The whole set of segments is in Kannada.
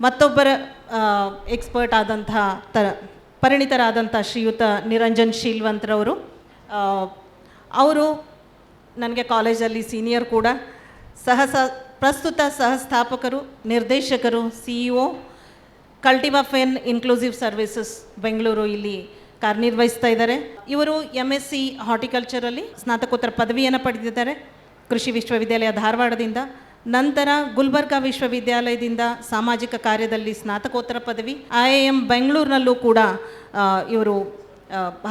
ಮತ್ತೊಬ್ಬರ ಎಕ್ಸ್ಪರ್ಟ್ ಆದಂಥ ತ ಪರಿಣಿತರಾದಂಥ ಶ್ರೀಯುತ ನಿರಂಜನ್ ಶೀಲ್ವಂತ್ರವರು ಅವರು ನನಗೆ ಕಾಲೇಜಲ್ಲಿ ಸೀನಿಯರ್ ಕೂಡ. ಸಹ ಪ್ರಸ್ತುತ ಪ್ರಸ್ತುತ ಸಹಸ್ಥಾಪಕರು, ನಿರ್ದೇಶಕರು, ಸಿ ಇ ಒ ಕಲ್ಟಿವಾಫೆನ್ ಇನ್ಕ್ಲೂಸಿವ್ ಸರ್ವಿಸಸ್ ಬೆಂಗಳೂರು ಇಲ್ಲಿ ಕಾರ್ಯನಿರ್ವಹಿಸ್ತಾ ಇದ್ದಾರೆ. ಇವರು ಎಂ ಎಸ್ ಸಿ ಹಾರ್ಟಿಕಲ್ಚರಲ್ಲಿ ಸ್ನಾತಕೋತ್ತರ ಪದವಿಯನ್ನು ಪಡೆದಿದ್ದಾರೆ. ಕೃಷಿ ವಿಶ್ವವಿದ್ಯಾಲಯ ಧಾರವಾಡದಿಂದ. ನಂತರ ಗುಲ್ಬರ್ಗಾ ವಿಶ್ವವಿದ್ಯಾಲಯದಿಂದ ಸಾಮಾಜಿಕ ಕಾರ್ಯದಲ್ಲಿ ಸ್ನಾತಕೋತ್ತರ ಪದವಿ, ಐ ಐ ಎಂ ಬೆಂಗಳೂರಿನಲ್ಲೂ ಕೂಡ ಇವರು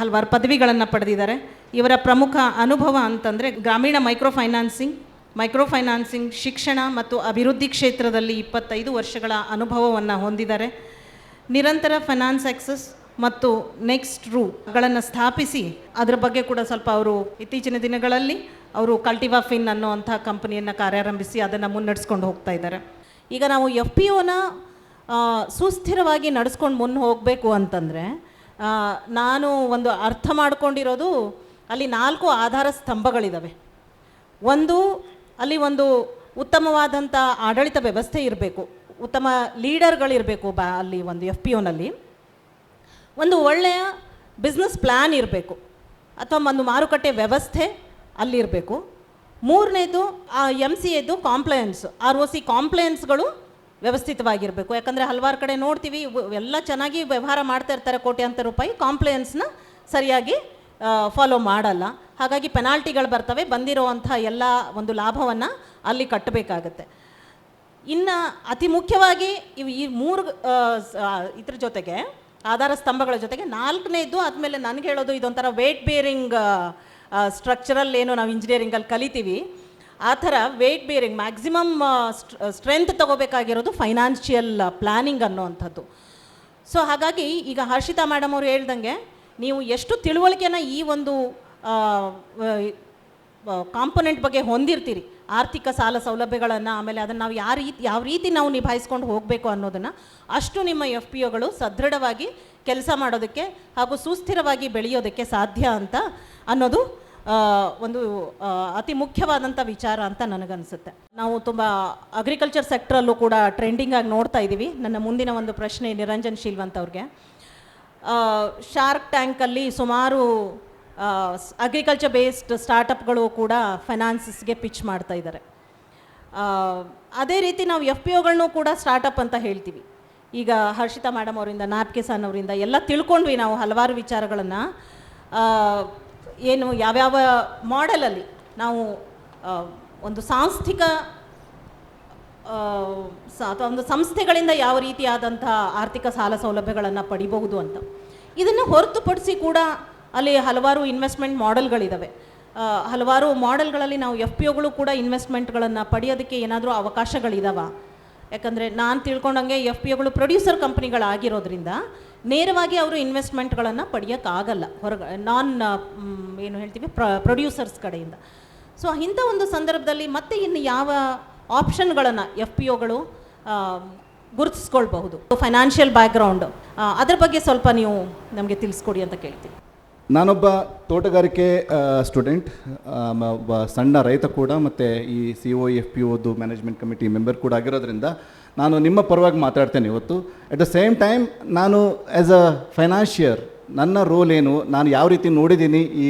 ಹಲವಾರು ಪದವಿಗಳನ್ನು ಪಡೆದಿದ್ದಾರೆ. ಇವರ ಪ್ರಮುಖ ಅನುಭವ ಅಂತಂದರೆ ಗ್ರಾಮೀಣ ಮೈಕ್ರೋ ಫೈನಾನ್ಸಿಂಗ್ ಮೈಕ್ರೋ ಫೈನಾನ್ಸಿಂಗ್ ಶಿಕ್ಷಣ ಮತ್ತು ಅಭಿವೃದ್ಧಿ ಕ್ಷೇತ್ರದಲ್ಲಿ ಇಪ್ಪತ್ತೈದು ವರ್ಷಗಳ ಅನುಭವವನ್ನು ಹೊಂದಿದ್ದಾರೆ. ನಿರಂತರ ಫೈನಾನ್ಸ್ ಆಕ್ಸಸ್ ಮತ್ತು ನೆಕ್ಸ್ಟ್ ರೂಗಳನ್ನು ಸ್ಥಾಪಿಸಿ, ಅದರ ಬಗ್ಗೆ ಕೂಡ ಸ್ವಲ್ಪ ಅವರು ಇತ್ತೀಚಿನ ದಿನಗಳಲ್ಲಿ ಅವರು ಕಲ್ಟಿವಾ ಫಿನ್ ಕಂಪನಿಯನ್ನು ಕಾರ್ಯಾರಂಭಿಸಿ ಅದನ್ನು ಮುನ್ನಡೆಸ್ಕೊಂಡು ಹೋಗ್ತಾ ಇದ್ದಾರೆ. ಈಗ ನಾವು ಎಫ್ ಪಿ ಒನ ಸುಸ್ಥಿರವಾಗಿ ನಡೆಸ್ಕೊಂಡು ಮುನ್ನ ಹೋಗಬೇಕು ಅಂತಂದರೆ ನಾನು ಒಂದು ಅರ್ಥ ಮಾಡ್ಕೊಂಡಿರೋದು ಅಲ್ಲಿ ನಾಲ್ಕು ಆಧಾರ ಸ್ತಂಭಗಳಿದ್ದಾವೆ ಒಂದು, ಅಲ್ಲಿ ಒಂದು ಉತ್ತಮವಾದಂಥ ಆಡಳಿತ ವ್ಯವಸ್ಥೆ ಇರಬೇಕು. ಉತ್ತಮ ಲೀಡರ್ಗಳಿರಬೇಕು ಬಾ, ಅಲ್ಲಿ ಒಂದು ಎಫ್ ಪಿ ಒನಲ್ಲಿ ಒಂದು ಒಳ್ಳೆಯ ಬಿಸ್ನೆಸ್ ಪ್ಲ್ಯಾನ್ ಇರಬೇಕು. ಅಥವಾ ಒಂದು ಮಾರುಕಟ್ಟೆ ವ್ಯವಸ್ಥೆ ಅಲ್ಲಿರಬೇಕು. ಮೂರನೇದು, ಆ ಎಂ ಸಿ ಎದು ಕಾಂಪ್ಲಯನ್ಸ್ ಆರ್ ಒ ಸಿ ಕಾಂಪ್ಲಯನ್ಸ್ಗಳು ವ್ಯವಸ್ಥಿತವಾಗಿರಬೇಕು. ಯಾಕಂದರೆ ಹಲವಾರು ಕಡೆ ನೋಡ್ತೀವಿ ಎಲ್ಲ ಚೆನ್ನಾಗಿ ವ್ಯವಹಾರ ಮಾಡ್ತಾ ಇರ್ತಾರೆ ಕೋಟ್ಯಾಂತರ ರೂಪಾಯಿ ಕಾಂಪ್ಲಯನ್ಸ್ನ ಸರಿಯಾಗಿ ಫಾಲೋ ಮಾಡಲ್ಲ. ಹಾಗಾಗಿ ಪೆನಾಲ್ಟಿಗಳು ಬರ್ತವೆ ಬಂದಿರುವಂಥ ಎಲ್ಲ ಒಂದು ಲಾಭವನ್ನು ಅಲ್ಲಿ ಕಟ್ಟಬೇಕಾಗತ್ತೆ. ಇನ್ನು ಅತಿ ಮುಖ್ಯವಾಗಿ ಇವು ಈ ಮೂರು ಇದ್ರ ಜೊತೆಗೆ ಆಧಾರ ಸ್ತಂಭಗಳ ಜೊತೆಗೆ ನಾಲ್ಕನೇದು ಆದಮೇಲೆ ನನಗೆ ಹೇಳೋದು ಇದೊಂಥರ ವೇಟ್ ಬೇರಿಂಗ್ ಸ್ಟ್ರಕ್ಚರಲ್ ಏನು ನಾವು ಇಂಜಿನಿಯರಿಂಗಲ್ಲಿ ಕಲಿತೀವಿ. ಆ ಥರ ವೇಟ್ ಬೇರಿಂಗ್ ಮ್ಯಾಕ್ಸಿಮಮ್ ಸ್ಟ್ರೆಂತ್ ತಗೋಬೇಕಾಗಿರೋದು ಫೈನಾನ್ಷಿಯಲ್ ಪ್ಲ್ಯಾನಿಂಗ್ ಅನ್ನೋವಂಥದ್ದು. ಸೊ ಹಾಗಾಗಿ ಈಗ ಹರ್ಷಿತಾ ಮೇಡಮ್ ಅವರು ಹೇಳ್ದಂಗೆ ನೀವು ಎಷ್ಟು ತಿಳುವಳಿಕೆನ ಈ ಒಂದು ಕಾಂಪೊನೆಂಟ್ ಬಗ್ಗೆ ಹೊಂದಿರ್ತೀರಿ ಆರ್ಥಿಕ ಸಾಲ ಸೌಲಭ್ಯಗಳನ್ನು, ಆಮೇಲೆ ಅದನ್ನು ನಾವು ಯಾವ ರೀತಿ ಯಾವ ರೀತಿ ನಾವು ನಿಭಾಯಿಸ್ಕೊಂಡು ಹೋಗಬೇಕು ಅನ್ನೋದನ್ನು ಅಷ್ಟು ನಿಮ್ಮ ಎಫ್ ಪಿ ಒಗಳು ಸದೃಢವಾಗಿ ಕೆಲಸ ಮಾಡೋದಕ್ಕೆ ಹಾಗೂ ಸುಸ್ಥಿರವಾಗಿ ಬೆಳೆಯೋದಕ್ಕೆ ಸಾಧ್ಯ ಅಂತ ಅನ್ನೋದು ಒಂದು ಅತಿ ಮುಖ್ಯವಾದಂಥ ವಿಚಾರ ಅಂತ ನನಗನ್ಸುತ್ತೆ. ನಾವು ತುಂಬ ಅಗ್ರಿಕಲ್ಚರ್ ಸೆಕ್ಟ್ರಲ್ಲೂ ಕೂಡ ಟ್ರೆಂಡಿಂಗ್ ಆಗಿ ನೋಡ್ತಾ ಇದ್ದೀವಿ ನನ್ನ ಮುಂದಿನ ಒಂದು ಪ್ರಶ್ನೆ ನಿರಂಜನ್ ಶೀಲ್ವಂತ್ ಅವ್ರಿಗೆ. ಶಾರ್ಕ್ ಟ್ಯಾಂಕಲ್ಲಿ ಸುಮಾರು ಅಗ್ರಿಕಲ್ಚರ್ ಬೇಸ್ಡ್ ಸ್ಟಾರ್ಟಪ್ಗಳು ಕೂಡ ಫೈನಾನ್ಸಸ್ಗೆ ಪಿಚ್ ಮಾಡ್ತಾ ಇದ್ದಾರೆ. ಅದೇ ರೀತಿ ನಾವು ಎಫ್ ಪಿ ಒಗಳನ್ನೂ ಕೂಡ ಸ್ಟಾರ್ಟಪ್ ಅಂತ ಹೇಳ್ತೀವಿ. ಈಗ ಹರ್ಷಿತಾ ಮೇಡಮ್ ಅವರಿಂದ ನಾಪ್ ಕಿಸಾನ್ ಅವರಿಂದ ಎಲ್ಲ ತಿಳ್ಕೊಂಡ್ವಿ ನಾವು ಹಲವಾರು ವಿಚಾರಗಳನ್ನು. ಏನು ಯಾವ್ಯಾವ ಮಾಡೆಲಲ್ಲಿ ನಾವು ಒಂದು ಸಾಂಸ್ಥಿಕ ಅಥವಾ ಒಂದು ಸಂಸ್ಥೆಗಳಿಂದ ಯಾವ ರೀತಿಯಾದಂಥ ಆರ್ಥಿಕ ಸಾಲ ಸೌಲಭ್ಯಗಳನ್ನು ಪಡಿಬಹುದು ಅಂತ. ಇದನ್ನು ಹೊರತುಪಡಿಸಿ ಕೂಡ ಅಲ್ಲಿ ಹಲವಾರು ಇನ್ವೆಸ್ಟ್ಮೆಂಟ್ ಮಾಡೆಲ್ಗಳಿದ್ದಾವೆ ಹಲವಾರು ಮಾಡೆಲ್ಗಳಲ್ಲಿ ನಾವು ಎಫ್ ಪಿ ಒಗಳು ಕೂಡ ಇನ್ವೆಸ್ಟ್ಮೆಂಟ್ಗಳನ್ನು ಪಡೆಯೋದಕ್ಕೆ ಏನಾದರೂ ಅವಕಾಶಗಳಿದಾವ? ಯಾಕಂದರೆ ನಾನು ತಿಳ್ಕೊಂಡಂಗೆ ಎಫ್ ಪಿ ಒಗಳು ಪ್ರೊಡ್ಯೂಸರ್ ಕಂಪ್ನಿಗಳಾಗಿರೋದ್ರಿಂದ ನೇರವಾಗಿ ಅವರು ಇನ್ವೆಸ್ಟ್ಮೆಂಟ್ಗಳನ್ನು ಪಡೆಯೋಕ್ಕಾಗಲ್ಲ. ಹೊರಗ ನಾನ್ ಏನು ಹೇಳ್ತೀವಿ? ಪ್ರ ಪ್ರೊಡ್ಯೂಸರ್ಸ್ ಕಡೆಯಿಂದ. ಸೊ ಇಂಥ ಒಂದು ಸಂದರ್ಭದಲ್ಲಿ ಮತ್ತೆ ಇನ್ನು ಯಾವ ಆಪ್ಷನ್ಗಳನ್ನು ಎಫ್ ಪಿ ಒಗಳು ಗುರುತಿಸ್ಕೊಳ್ಬಹುದು? ಫೈನಾನ್ಷಿಯಲ್ ಬ್ಯಾಕ್ಗ್ರೌಂಡ್ ಅದ್ರ ಬಗ್ಗೆ ಸ್ವಲ್ಪ ನೀವು ನಮಗೆ ತಿಳಿಸ್ಕೊಡಿ ಅಂತ ಕೇಳ್ತೀನಿ. ನಾನೊಬ್ಬ ತೋಟಗಾರಿಕೆ ಸ್ಟೂಡೆಂಟ್ ಒಬ್ಬ ಸಣ್ಣ ರೈತ ಕೂಡ, ಮತ್ತು ಈ ಸಿ ಒ ಎಫ್ ಪಿ ಒದು ಮ್ಯಾನೇಜ್ಮೆಂಟ್ ಕಮಿಟಿ ಮೆಂಬರ್ ಕೂಡ ಆಗಿರೋದ್ರಿಂದ ನಾನು ನಿಮ್ಮ ಪರವಾಗಿ ಮಾತಾಡ್ತೇನೆ ಇವತ್ತು. ಅಟ್ ದ ಸೇಮ್ ಟೈಮ್ ನಾನು ಆ್ಯಸ್ ಅ ಫೈನಾನ್ಷಿಯರ್ ನನ್ನ ರೋಲ್ ಏನು, ನಾನು ಯಾವ ರೀತಿ ನೋಡಿದ್ದೀನಿ ಈ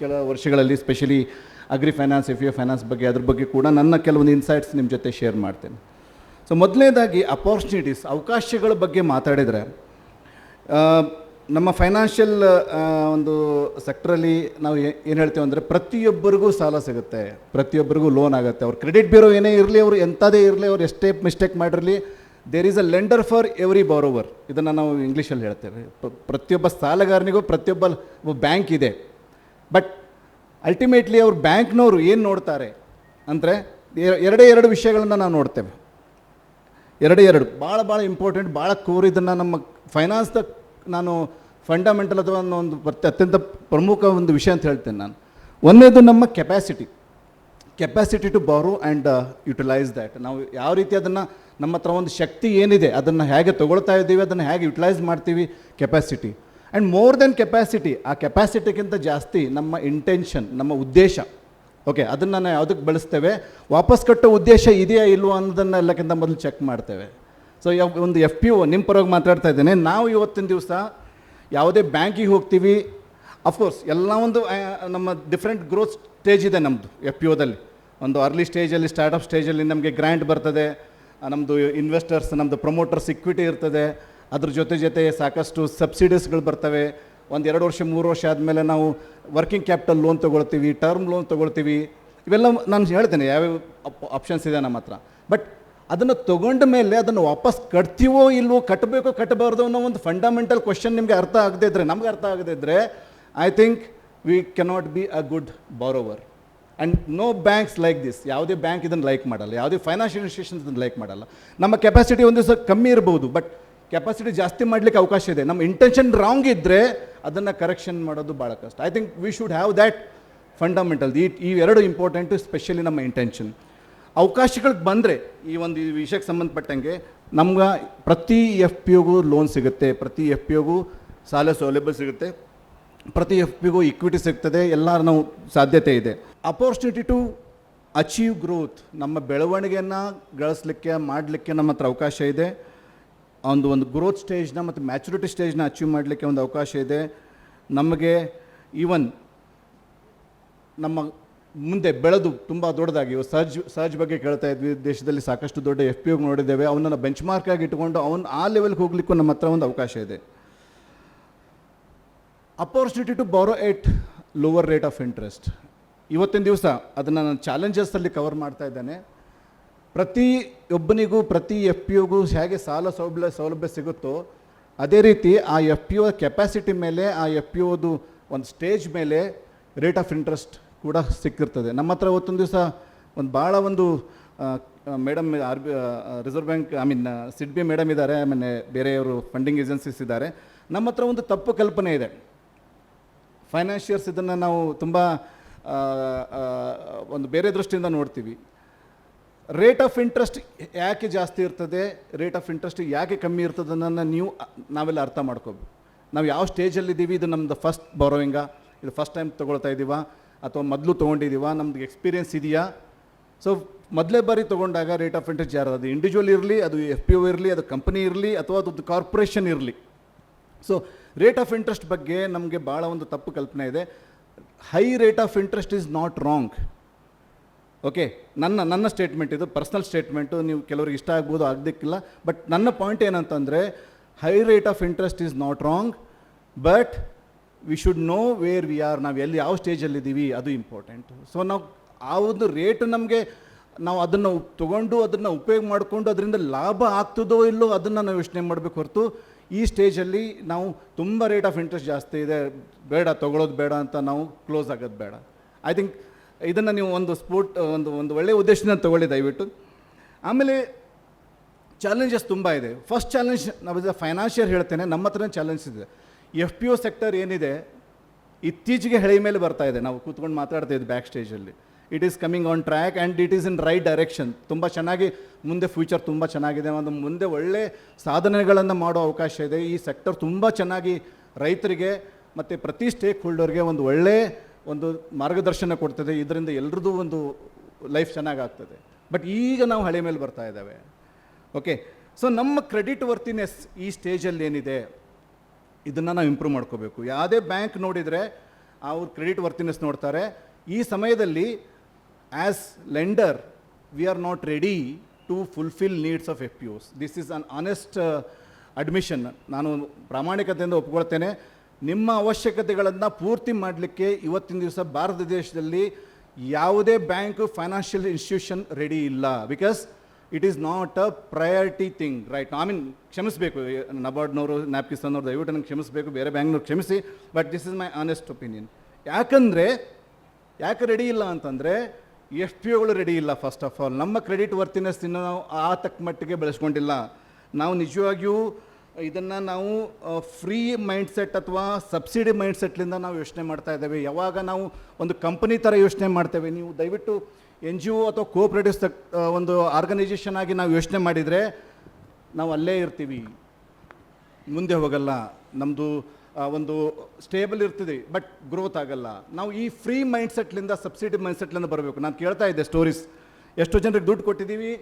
ಕೆಲ ವರ್ಷಗಳಲ್ಲಿ specially agri finance F U finance ಬಗ್ಗೆ, ಅದ್ರ ಬಗ್ಗೆ ಕೂಡ ನನ್ನ ಕೆಲವೊಂದು ಇನ್ಸೈಟ್ಸ್ ನಿಮ್ಮ ಜೊತೆ ಶೇರ್ ಮಾಡ್ತೇನೆ. ಸೊ ಮೊದಲನೇದಾಗಿ ಅಪಾರ್ಚುನಿಟೀಸ್ ಅವಕಾಶಗಳ ಬಗ್ಗೆ ಮಾತಾಡಿದರೆ ನಮ್ಮ ಫೈನಾನ್ಷಿಯಲ್ ಒಂದು ಸೆಕ್ಟ್ರಲ್ಲಿ ನಾವು ಏನು ಹೇಳ್ತೇವೆ ಅಂದರೆ ಪ್ರತಿಯೊಬ್ಬರಿಗೂ ಸಾಲ ಸಿಗುತ್ತೆ. ಪ್ರತಿಯೊಬ್ಬರಿಗೂ ಲೋನ್ ಆಗುತ್ತೆ. ಅವ್ರ ಕ್ರೆಡಿಟ್ ಬ್ಯೂರೋ ಏನೇ ಇರಲಿ, ಅವರು ಎಂಥದೇ ಇರಲಿ, ಅವ್ರು ಎಷ್ಟೇ mistake ಮಾಡಿರಲಿ there is a lender for every borrower ಇದನ್ನು ನಾವು ಇಂಗ್ಲೀಷಲ್ಲಿ ಹೇಳ್ತೇವೆ. ಪ್ರತಿಯೊಬ್ಬ ಸಾಲಗಾರನಿಗೂ ಪ್ರತಿಯೊಬ್ಬ ಬ್ಯಾಂಕ್ ಇದೆ. ಬಟ್ ಅಲ್ಟಿಮೇಟ್ಲಿ ಅವ್ರು ಬ್ಯಾಂಕ್ನವರು ಏನು ನೋಡ್ತಾರೆ? ಅಂದರೆ ಎರಡೇ ಎರಡು ವಿಷಯಗಳನ್ನು ನಾವು ನೋಡ್ತೇವೆ. ಎರಡೇ ಎರಡು ಭಾಳ ಭಾಳ ಇಂಪಾರ್ಟೆಂಟ್ ಭಾಳ ಕೋರ್ ಇದನ್ನು ನಮ್ಮ ಫೈನಾನ್ಸ್ದ ನಾನು ಫಂಡಮೆಂಟಲ್ ಅಥವಾ ಒಂದು- ಅತ್ಯಂತ ಪ್ರಮುಖ ಒಂದು ವಿಷಯ ಅಂತ ಹೇಳ್ತೇನೆ ನಾನು. ಒಂದೇದು ನಮ್ಮ capacity capacity to borrow and utilise that ನಾವು ಯಾವ ರೀತಿ ಅದನ್ನು ನಮ್ಮ ಹತ್ರ ಒಂದು ಶಕ್ತಿ ಏನಿದೆ, ಅದನ್ನು ಹೇಗೆ ತೊಗೊಳ್ತಾ ಇದ್ದೀವಿ, ಅದನ್ನು ಹೇಗೆ ಯುಟಿಲೈಸ್ ಮಾಡ್ತೀವಿ capacity and more than capacity ಆ ಕೆಪ್ಯಾಸಿಟಿಗಿಂತ ಜಾಸ್ತಿ ನಮ್ಮ ಇಂಟೆನ್ಷನ್ ನಮ್ಮ ಉದ್ದೇಶ. ಓಕೆ ಅದನ್ನು ನಾವು ಯಾವುದಕ್ಕೆ ಬಳಸ್ತೇವೆ? ವಾಪಸ್ ಕಟ್ಟೋ ಉದ್ದೇಶ ಇದೆಯಾ ಇಲ್ವೋ ಅನ್ನೋದನ್ನು ಎಲ್ಲಕ್ಕಿಂತ ಮೊದಲು ಚೆಕ್ ಮಾಡ್ತೇವೆ. ಸೊ ಒಂದು ಎಫ್ ಪಿ ಒ ನಿಮ್ಮ ಪರವಾಗಿ ಮಾತಾಡ್ತಾ ಇದ್ದೇನೆ. ನಾವು ಇವತ್ತಿನ ದಿವಸ ಯಾವುದೇ ಬ್ಯಾಂಕಿಗೆ ಹೋಗ್ತೀವಿ ಅಫ್ಕೋರ್ಸ್ ಎಲ್ಲ ಒಂದು ನಮ್ಮ ಡಿಫ್ರೆಂಟ್ ಗ್ರೋತ್ ಸ್ಟೇಜ್ ಇದೆ ನಮ್ಮದು ಎಫ್ ಪಿ ಒಂದು ಅರ್ಲಿ ಸ್ಟೇಜಲ್ಲಿ ಸ್ಟಾರ್ಟಪ್ ಸ್ಟೇಜಲ್ಲಿ ನಮಗೆ ಗ್ರ್ಯಾಂಟ್ ಬರ್ತದೆ ನಮ್ಮದು ಇನ್ವೆಸ್ಟರ್ಸ್ ನಮ್ಮದು ಪ್ರಮೋಟರ್ಸ್ ಇಕ್ವಿಟಿ ಇರ್ತದೆ. ಅದ್ರ ಜೊತೆ ಜೊತೆ ಸಾಕಷ್ಟು ಸಬ್ಸಿಡೀಸ್ಗಳು ಬರ್ತವೆ. ಒಂದು ಎರಡು ವರ್ಷ, ಮೂರು ವರ್ಷ ಆದಮೇಲೆ ನಾವು ವರ್ಕಿಂಗ್ ಕ್ಯಾಪಿಟಲ್ ಲೋನ್ ತೊಗೊಳ್ತೀವಿ ಟರ್ಮ್ ಲೋನ್ ತೊಗೊಳ್ತೀವಿ. ಇವೆಲ್ಲ ನಾನು ಹೇಳ್ತೇನೆ, ಯಾವ್ಯಾವ ಆಪ್ಷನ್ಸ್ ಇದೆ ನಮ್ಮ ಹತ್ರ. ಬಟ್ ಅದನ್ನು ತಗೊಂಡ ಮೇಲೆ ಅದನ್ನು ವಾಪಸ್ ಕಟ್ತೀವೋ ಇಲ್ವೋ ಕಟ್ಟಬೇಕೋ ಕಟ್ಟಬಾರ್ದು ಅನ್ನೋ ಒಂದು ಫಂಡಮೆಂಟಲ್ ಕ್ವಶನ್ ನಿಮಗೆ ಅರ್ಥ ಆಗದೇ ಇದ್ದರೆ ನಮ್ಗೆ ಅರ್ಥ ಆಗದೇ ಇದ್ದರೆ I think we cannot be a good borrower and no banks like this ಯಾವುದೇ ಬ್ಯಾಂಕ್ ಇದನ್ನು ಲೈಕ್ ಮಾಡಲ್ಲ. ಯಾವುದೇ ಫೈನಾನ್ಷಿಯಲ್ ಇನ್ಸ್ಟಿಟ್ಯೂಷನ್ಸ್ ಇದನ್ನು ಲೈಕ್ ಮಾಡಲ್ಲ. ನಮ್ಮ ಕೆಪಾಸಿಟಿ ಒಂದು ದಿವಸ ಕಮ್ಮಿ ಇರ್ಬೋದು ಬಟ್ ಕೆಪಾಸಿಟಿ ಜಾಸ್ತಿ ಮಾಡಲಿಕ್ಕೆ ಅವಕಾಶ ಇದೆ. ನಮ್ಮ ಇಂಟೆನ್ಷನ್ ರಾಂಗ್ ಇದ್ದರೆ ಅದನ್ನು ಕರೆಕ್ಷನ್ ಮಾಡೋದು ಭಾಳ ಕಷ್ಟ. I think we should have that fundamental ಈ ಈ ಎರಡು ಇಂಪಾರ್ಟೆಂಟು ಸ್ಪೆಷಲಿ ನಮ್ಮ ಇಂಟೆನ್ಷನ್ ಅವಕಾಶಗಳಿಗೆ ಬಂದರೆ ಈ ಒಂದು ವಿಷಯಕ್ಕೆ ಸಂಬಂಧಪಟ್ಟಂಗೆ ನಮ್ಗೆ ಪ್ರತಿ ಎಫ್ ಪಿ ಒಗೂ ಲೋನ್ ಸಿಗುತ್ತೆ, ಪ್ರತಿ ಎಫ್ ಪಿ ಸಾಲ ಸೌಲಭ್ಯ ಸಿಗುತ್ತೆ, ಪ್ರತಿ ಎಫ್ ಪಿಗೂ ಇಕ್ವಿಟಿ ಸಿಗ್ತದೆ ಎಲ್ಲ ನಾವು ಸಾಧ್ಯತೆ ಇದೆ. ಅಪೋರ್ಚುನಿಟಿ ಟು ಅಚೀವ್ ಗ್ರೋತ್ ನಮ್ಮ ಬೆಳವಣಿಗೆಯನ್ನು ಗಳಿಸ್ಲಿಕ್ಕೆ, ಮಾಡಲಿಕ್ಕೆ ನಮ್ಮ ಹತ್ರ ಅವಕಾಶ ಇದೆ. ಒಂದು ಒಂದು ಗ್ರೋತ್ ಸ್ಟೇಜ್ನ ಮತ್ತು ಮ್ಯಾಚುರಿಟಿ ಸ್ಟೇಜ್ನ ಅಚೀವ್ ಮಾಡಲಿಕ್ಕೆ ಒಂದು ಅವಕಾಶ ಇದೆ. ನಮಗೆ ಈವನ್ ನಮ್ಮ ಮುಂದೆ ಬೆಳೆದು ತುಂಬ ದೊಡ್ಡದಾಗಿ ಸಹಜ್ ಸರ್ಜ್ ಸರ್ಜ್ ಬಗ್ಗೆ ಕೇಳ್ತಾ ಇದ್ವಿ, ದೇಶದಲ್ಲಿ ಸಾಕಷ್ಟು ದೊಡ್ಡ ಎಫ್ ಪಿ ನೋಡಿದ್ದೇವೆ, ಅವನನ್ನು ಬೆಂಚ್ ಮಾರ್ಕ್ ಆಗಿ ಇಟ್ಕೊಂಡು ಅವನು ಆ ಲೆವೆಲ್ಗೆ ಹೋಗ್ಲಿಕ್ಕೂ ನಮ್ಮ ಹತ್ರ ಒಂದು ಅವಕಾಶ ಇದೆ. Opportunity to borrow at lower rate of interest ಇವತ್ತಿನ ದಿವಸ ಅದನ್ನು ನಾನು ಚಾಲೆಂಜಸ್ಸಲ್ಲಿ ಕವರ್ ಮಾಡ್ತಾ ಇದ್ದೇನೆ. ಪ್ರತಿಯೊಬ್ಬನಿಗೂ ಪ್ರತಿ ಎಫ್ ಪಿ ಯುಗೂ ಹೇಗೆ ಸಾಲ ಸೌಲಭ್ಯ ಸೌಲಭ್ಯ ಸಿಗುತ್ತೋ, ಅದೇ ರೀತಿ ಆ ಎಫ್ ಪಿ ಯು ಕೆಪಾಸಿಟಿ ಮೇಲೆ, ಆ ಎಫ್ ಪಿ ಒಂದು ಸ್ಟೇಜ್ ಮೇಲೆ ರೇಟ್ ಆಫ್ ಇಂಟ್ರೆಸ್ಟ್ ಕೂಡ ಸಿಕ್ಕಿರ್ತದೆ. ನಮ್ಮ ಹತ್ರ ಒಂದು ದಿವಸ ಒಂದು ಭಾಳ ಒಂದು madam R B reserve bank, I mean SIDBI madam ಇದ್ದಾರೆ ಆಮೇಲೆ ಬೇರೆಯವರು ಫಂಡಿಂಗ್ ಏಜೆನ್ಸೀಸ್ ಇದ್ದಾರೆ ನಮ್ಮ ಹತ್ರ ಒಂದು ತಪ್ಪು ಕಲ್ಪನೆ ಇದೆ. ಫೈನಾನ್ಷಿಯರ್ಸ್ ಇದನ್ನು ನಾವು ತುಂಬ ಒಂದು ಬೇರೆ ದೃಷ್ಟಿಯಿಂದ ನೋಡ್ತೀವಿ. ರೇಟ್ ಆಫ್ ಇಂಟ್ರೆಸ್ಟ್ ಯಾಕೆ ಜಾಸ್ತಿ ಇರ್ತದೆ, ರೇಟ್ ಆಫ್ ಇಂಟ್ರೆಸ್ಟ್ ಯಾಕೆ ಕಮ್ಮಿ ಇರ್ತದೆ ಅನ್ನೋದನ್ನು ನೀವು ನಾವೆಲ್ಲ ಅರ್ಥ ಮಾಡ್ಕೋಬೇಕು. ನಾವು ಯಾವ ಸ್ಟೇಜಲ್ಲಿದ್ದೀವಿ ಇದು ನಮ್ಮದು ಫಸ್ಟ್ ಬಾರೋಯಿಂಗ ಇದು ಫಸ್ಟ್ ಟೈಮ್ ತೊಗೊಳ್ತಾ ಇದ್ದೀವಾ ಅಥವಾ ಮೊದಲು ತೊಗೊಂಡಿದ್ದೀವ ನಮ್ದು ಎಕ್ಸ್ಪೀರಿಯೆನ್ಸ್ ಇದೆಯಾ? ಸೊ ಮೊದಲೇ ಬಾರಿ ತೊಗೊಂಡಾಗ ರೇಟ್ ಆಫ್ ಇಂಟ್ರೆಸ್ಟ್ ಯಾರು ಅದು. ಇಂಡಿವಿಜುವಲ್ ಇರಲಿ, ಅದು ಎಫ್ ಪಿ ಒ ಇರಲಿ, ಅದು ಕಂಪನಿ ಇರಲಿ, ಅಥವಾ ಅದು ಕಾರ್ಪೊರೇಷನ್ ಇರಲಿ. ಸೊ ರೇಟ್ ಆಫ್ ಇಂಟ್ರೆಸ್ಟ್ ಬಗ್ಗೆ ನಮಗೆ ಭಾಳ ಒಂದು ತಪ್ಪು ಕಲ್ಪನೆ ಇದೆ. High rate of interest is not wrong okay ನನ್ನ ನನ್ನ ಸ್ಟೇಟ್ಮೆಂಟ್ ಇದು ಪರ್ಸ್ನಲ್ ಸ್ಟೇಟ್ಮೆಂಟು ನೀವು ಕೆಲವರಿಗೆ ಇಷ್ಟ ಆಗ್ಬೋದು, ಆಗದಿಕ್ಕಿಲ್ಲ. ಬಟ್ ನನ್ನ ಪಾಯಿಂಟ್ ಏನಂತಂದರೆ high rate of interest is not wrong but we should know where we are ನಾವು ಎಲ್ಲಿ ಯಾವ ಸ್ಟೇಜಲ್ಲಿದ್ದೀವಿ, ಅದು ಇಂಪಾರ್ಟೆಂಟ್ ಸೊ ನಾವು ಆ ಒಂದು ರೇಟ್ ನಮಗೆ ನಾವು ಅದನ್ನು ತೊಗೊಂಡು, ಅದನ್ನು ಉಪಯೋಗ ಮಾಡಿಕೊಂಡು ಅದರಿಂದ ಲಾಭ ಆಗ್ತದೋ ಇಲ್ಲೋ ಅದನ್ನು ನಾವು ಯೋಚನೆ ಮಾಡಬೇಕು ಹೊರತು ಈ ಸ್ಟೇಜಲ್ಲಿ ನಾವು ತುಂಬ ರೇಟ್ ಆಫ್ ಇಂಟ್ರೆಸ್ಟ್ ಜಾಸ್ತಿ ಇದೆ. ಬೇಡ, ತೊಗೊಳೋದು ಬೇಡ ಅಂತ ನಾವು ಕ್ಲೋಸ್ ಆಗೋದು ಬೇಡ. ಐ ಥಿಂಕ್ ಇದನ್ನು ನೀವು ಒಂದು ಸ್ಪೋರ್ಟ್ ಒಂದು ಒಂದು ಒಳ್ಳೆಯ ಉದ್ದೇಶದಿಂದ ತೊಗೊಳ್ಳಿ ದಯವಿಟ್ಟು. ಆಮೇಲೆ ಚಾಲೆಂಜಸ್ ತುಂಬ ಇದೆ. ಫಸ್ಟ್ ಚಾಲೆಂಜ್ ನಾವು ಫೈನಾನ್ಷಿಯಲ್ ಹೇಳ್ತೇನೆ, ನಮ್ಮ ಹತ್ರನೇ ಚಾಲೆಂಜಸ್ ಇದೆ. ಎಫ್ ಪಿ ಒ ಸೆಕ್ಟರ್ ಏನಿದೆ, ಇತ್ತೀಚೆಗೆ ಹಳೆ ಮೇಲೆ ಬರ್ತಾ ಇದೆ. ನಾವು ಕೂತ್ಕೊಂಡು ಮಾತಾಡ್ತಾ ಇದ್ವಿ ಬ್ಯಾಕ್ ಸ್ಟೇಜಲ್ಲಿ it is coming on track and it is in right direction ತುಂಬ ಚೆನ್ನಾಗಿ ಮುಂದೆ ಫ್ಯೂಚರ್ ತುಂಬ ಚೆನ್ನಾಗಿದೆ. ಒಂದು ಮುಂದೆ ಒಳ್ಳೆ ಸಾಧನೆಗಳನ್ನು ಮಾಡೋ ಅವಕಾಶ ಇದೆ. ಈ ಸೆಕ್ಟರ್ ತುಂಬ ಚೆನ್ನಾಗಿ ರೈತರಿಗೆ ಮತ್ತು ಪ್ರತಿ ಸ್ಟೇಕ್ ಹೋಲ್ಡರ್ಗೆ ಒಂದು ಒಳ್ಳೆ ಒಂದು ಮಾರ್ಗದರ್ಶನ ಕೊಡ್ತದೆ. ಇದರಿಂದ ಎಲ್ರದ್ದು ಒಂದು ಲೈಫ್ ಚೆನ್ನಾಗಾಗ್ತದೆ. ಬಟ್ ಈಗ ನಾವು ಹಳೆ ಮೇಲೆ ಬರ್ತಾ ಇದ್ದಾವೆ. ಓಕೆ ಸೊ ನಮ್ಮ ಕ್ರೆಡಿಟ್ ವರ್ತಿನೆಸ್ ಈ ಸ್ಟೇಜಲ್ಲಿ ಏನಿದೆ? ಇದನ್ನು ನಾವು ಇಂಪ್ರೂವ್ ಮಾಡ್ಕೋಬೇಕು. ಯಾವುದೇ ಬ್ಯಾಂಕ್ ನೋಡಿದರೆ ಅವ್ರ ಕ್ರೆಡಿಟ್ ವರ್ತಿನೆಸ್ ನೋಡ್ತಾರೆ. ಈ ಸಮಯದಲ್ಲಿ as lender we are not ready to fulfil needs of F P Os this is an honest admission ನಾನು ಪ್ರಾಮಾಣಿಕತೆಯಿಂದ ಒಪ್ಕೊಳ್ತೇನೆ. ನಿಮ್ಮ ಅವಶ್ಯಕತೆಗಳನ್ನು ಪೂರ್ತಿ ಮಾಡಲಿಕ್ಕೆ ಇವತ್ತಿನ ದಿವಸ ಭಾರತ ದೇಶದಲ್ಲಿ ಯಾವುದೇ ಬ್ಯಾಂಕ್ ಫೈನಾನ್ಷಿಯಲ್ ಇನ್ಸ್ಟಿಟ್ಯೂಷನ್ ರೆಡಿ ಇಲ್ಲ. Because it is not a priority thing right I mean ಕ್ಷಮಿಸಬೇಕು. ನಬಾರ್ಡ್ನವರು ನ್ಯಾಪ್ಕಿಸ್ ಅನ್ನೋರು ದಯವಿಟ್ಟು ನನಗೆ ಕ್ಷಮಿಸಬೇಕು. ಬೇರೆ ಬ್ಯಾಂಕ್ನವ್ರು ಕ್ಷಮಿಸಿ. But this is my honest opinion ಯಾಕಂದರೆ, ಯಾಕೆ ರೆಡಿ ಇಲ್ಲ ಅಂತಂದರೆ ಎಫ್ ಪಿ ಒಗಳು ರೆಡಿ ಇಲ್ಲ ಫಸ್ಟ್ ಆಫ್ ಆಲ್ ನಮ್ಮ ಕ್ರೆಡಿಟ್ ವರ್ತಿನೆಸ್ ನಾವು ಆ ತಕ್ಕ ಮಟ್ಟಿಗೆ ಬೆಳೆಸ್ಕೊಂಡಿಲ್ಲ. ನಾವು ನಿಜವಾಗಿಯೂ ಇದನ್ನು ನಾವು ಫ್ರೀ ಮೈಂಡ್ಸೆಟ್ ಅಥವಾ ಸಬ್ಸಿಡಿ ಮೈಂಡ್ಸೆಟ್ಲಿಂದ ನಾವು ಯೋಚನೆ ಮಾಡ್ತಾ ಇದ್ದೇವೆ. ಯಾವಾಗ ನಾವು ಒಂದು ಕಂಪನಿ ಥರ ಯೋಚನೆ ಮಾಡ್ತೇವೆ, ನೀವು ದಯವಿಟ್ಟು ಎನ್ ಜಿ ಒ ಅಥವಾ ಕೋಆಪ್ರೇಟಿವ್ ಸೆಕ್ ಒಂದು ಆರ್ಗನೈಜೇಷನ್ ಆಗಿ ನಾವು ಯೋಚನೆ ಮಾಡಿದರೆ ನಾವು ಅಲ್ಲೇ ಇರ್ತೀವಿ. ಮುಂದೆ ಹೋಗಲ್ಲ ನಮ್ಮದು ಒಂದು ಸ್ಟೇಬಲ್ ಇರ್ತದೆ ಬಟ್ ಗ್ರೋತ್ ಆಗಲ್ಲ. ನಾವು ಈ ಫ್ರೀ ಮೈಂಡ್ಸೆಟ್ಲಿಂದ ಸಬ್ಸಿಡಿ ಮೈಂಡ್ಸೆಟ್ಲಿಂದ ಬರಬೇಕು. ನಾನು ಕೇಳ್ತಾ ಇದ್ದೆ ಸ್ಟೋರೀಸ್ ಎಷ್ಟೋ ಜನರಿಗೆ ದುಡ್ಡು ಕೊಟ್ಟಿದ್ದೀವಿ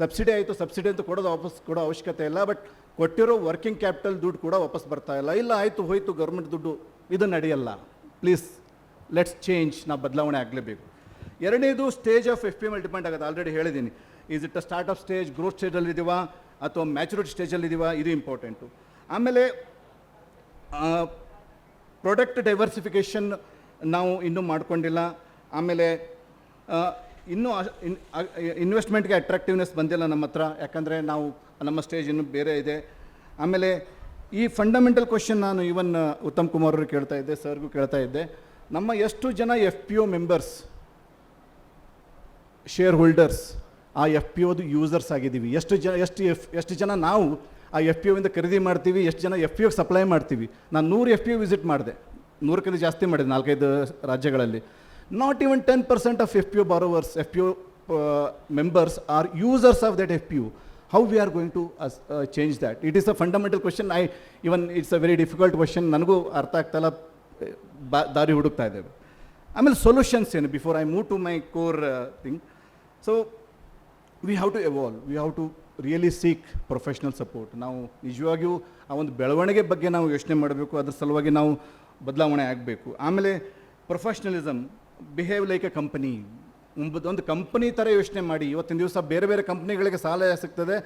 ಸಬ್ಸಿಡಿ ಆಯಿತು ಸಬ್ಸಿಡಿ ಅಂತ ಕೊಡೋದು ವಾಪಸ್ ಕೊಡೋ ಅವಶ್ಯಕತೆ ಇಲ್ಲ ಬಟ್ ಕೊಟ್ಟಿರೋ ವರ್ಕಿಂಗ್ ಕ್ಯಾಪಿಟಲ್ ದುಡ್ಡು ಕೂಡ ವಾಪಸ್ ಬರ್ತಾ ಇಲ್ಲ. ಇಲ್ಲ, ಆಯಿತು, ಹೋಯ್ತು ಗೌರ್ಮೆಂಟ್ ದುಡ್ಡು, ಇದು ನಡೆಯಲ್ಲ. ಪ್ಲೀಸ್ ಲೆಟ್ಸ್ ಚೇಂಜ್ ನಾವು ಬದಲಾವಣೆ ಆಗಲೇಬೇಕು. ಎರಡನೇದು ಸ್ಟೇಜ್ ಆಫ್ ಎಫ್ ಪಿ ಮೇಲೆ ಡಿಪೆಂಡ್ ಆಗುತ್ತೆ. ಆಲ್ರೆಡಿ ಹೇಳಿದ್ದೀನಿ. Is it a startup stage growth ಸ್ಟೇಜಲ್ಲಿ ಇದೀವಾ, ಅಥವಾ ಮ್ಯಾಚುರಿಟಿ ಸ್ಟೇಜಲ್ಲಿ ಇದೀವಾ, ಇದು ಇಂಪಾರ್ಟೆಂಟು ಆಮೇಲೆ ಪ್ರಾಡಕ್ಟ್ ಡೈವರ್ಸಿಫಿಕೇಷನ್ ನಾವು ಇನ್ನೂ ಮಾಡಿಕೊಂಡಿಲ್ಲ. ಆಮೇಲೆ ಇನ್ನೂ ಇನ್ವೆಸ್ಟ್ಮೆಂಟ್ಗೆ ಅಟ್ರಾಕ್ಟಿವ್ನೆಸ್ ಬಂದಿಲ್ಲ ನಮ್ಮ ಹತ್ರ. ಯಾಕಂದರೆ ನಾವು ನಮ್ಮ ಸ್ಟೇಜ್ ಇನ್ನೂ ಬೇರೆ ಇದೆ. ಆಮೇಲೆ ಈ ಫಂಡಮೆಂಟಲ್ ಕ್ವಶನ್ ನಾನು ಇವನ್ ಉತ್ತಮ್ ಕುಮಾರ್ ಅವರು ಕೇಳ್ತಾ ಇದ್ದೆ ಸರ್ಗೂ ಕೇಳ್ತಾ ಇದ್ದೆ. ನಮ್ಮ ಎಷ್ಟು ಜನ F P O members shareholders ಆ ಎಫ್ ಪಿ ಒದು ಯೂಸರ್ಸ್ ಆಗಿದ್ದೀವಿ? ಎಷ್ಟು ಜನ ಎಷ್ಟು ಎಫ್ ಎಷ್ಟು ಜನ ನಾವು ಆ ಎಫ್ ಪಿ ಒಯಿಂದ ಖರೀದಿ ಮಾಡ್ತೀವಿ? ಎಷ್ಟು ಜನ ಎಫ್ ಪಿ ಒಗೆ ಸಪ್ಲೈ ಮಾಡ್ತೀವಿ? ನಾನು ನೂರು ಎಫ್ ಪಿ ಒ ವಿಸಿಟ್ ಮಾಡಿದೆ. ನೂರಕ್ಕಿಂತ ಜಾಸ್ತಿ ಮಾಡಿದೆ ನಾಲ್ಕೈದು ರಾಜ್ಯಗಳಲ್ಲಿ. Of F P O borrowers F P U members or users of that F P U how we are going to change that it is a fundamental question I even it's a very difficult question ನನಗೂ ಅರ್ಥ ಆಗ್ತಾಯಿಲ್ಲ ದಾರಿ ಹುಡುಕ್ತಾ ಇದ್ದೇವೆ. ಆಮೇಲೆ ಸೊಲ್ಯೂಷನ್ಸ್ ಏನು? Before I move to my core thing so we have to evolve we have to really seek professional support ನಾವು ನಿಜವಾಗಿಯೂ ಆ ಒಂದು ಬೆಳವಣಿಗೆ ಬಗ್ಗೆ ನಾವು ಯೋಚನೆ ಮಾಡಬೇಕು. ಅದ್ರ ಸಲುವಾಗಿ ನಾವು ಬದಲಾವಣೆ ಆಗಬೇಕು. ಆಮೇಲೆ professionalism behave like a company ಒಂದು ಕಂಪನಿ ಥರ ಯೋಚನೆ ಮಾಡಿ. ಇವತ್ತಿನ ದಿವಸ ಬೇರೆ ಬೇರೆ ಕಂಪ್ನಿಗಳಿಗೆ ಸಾಲ ಸಿಗ್ತದೆ.